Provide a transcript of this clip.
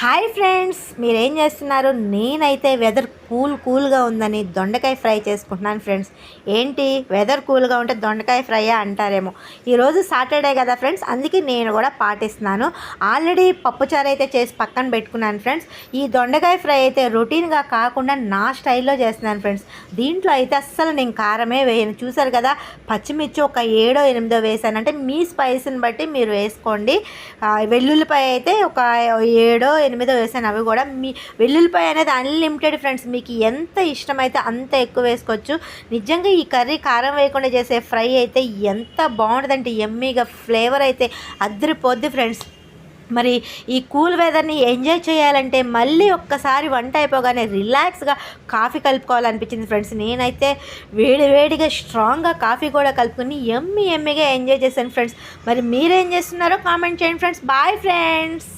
Hi friends మీరేం చేస్తున్నారు? నేనైతే వెదర్ కూల్ కూల్గా ఉందని దొండకాయ ఫ్రై చేసుకుంటున్నాను ఫ్రెండ్స్. ఏంటి? వెదర్ కూల్గా ఉంటే దొండకాయ ఫ్రై అంటారేమో. ఈరోజు సాటర్డే కదా ఫ్రెండ్స్ అందుకే నేను కూడా పాటిస్తున్నాను. ఆల్రెడీ పప్పుచారు అయితే చేసి పక్కన పెట్టుకున్నాను ఫ్రెండ్స్. ఈ దొండకాయ ఫ్రై అయితే రొటీన్గా కాకుండా నా స్టైల్లో చేస్తున్నాను ఫ్రెండ్స్. దీంట్లో అయితే అస్సలు నేను కారమే వేయను. చూసారు కదా పచ్చిమిర్చి ఒక ఏడో ఎనిమిదో వేసాను. అంటే మీ స్పైస్ని బట్టి మీరు వేసుకోండి. వెల్లుల్లిపాయ అయితే ఒక ఏడో ఎనిమిదో వేసాను. అవి కూడా మీ వెల్లుల్లిపాయ అనేది అన్లిమిటెడ్ ఫ్రెండ్స్ మీకు ఎంత ఇష్టమైతే అంత ఎక్కువ వేసుకోవచ్చు. నిజంగా ఈ కర్రీ కారం వేయకుండా చేసే ఫ్రై అయితే ఎంత బాగుంటుందంటే ఎమ్మీగా ఫ్లేవర్ అయితే అద్దరిపోద్ది ఫ్రెండ్స్ మరి ఈ కూల్ వెదర్ని ఎంజాయ్ చేయాలంటే మళ్ళీ ఒక్కసారి వంట అయిపోగానే రిలాక్స్గా కాఫీ కలుపుకోవాలనిపించింది ఫ్రెండ్స్ నేనైతే వేడి వేడిగా స్ట్రాంగ్గా కాఫీ కూడా కలుపుకుని ఎమ్మి ఎమ్మిగా ఎంజాయ్ చేశాను ఫ్రెండ్స్ మరి మీరేం చేస్తున్నారో కామెంట్ చేయండి ఫ్రెండ్స్ బాయ్ ఫ్రెండ్స్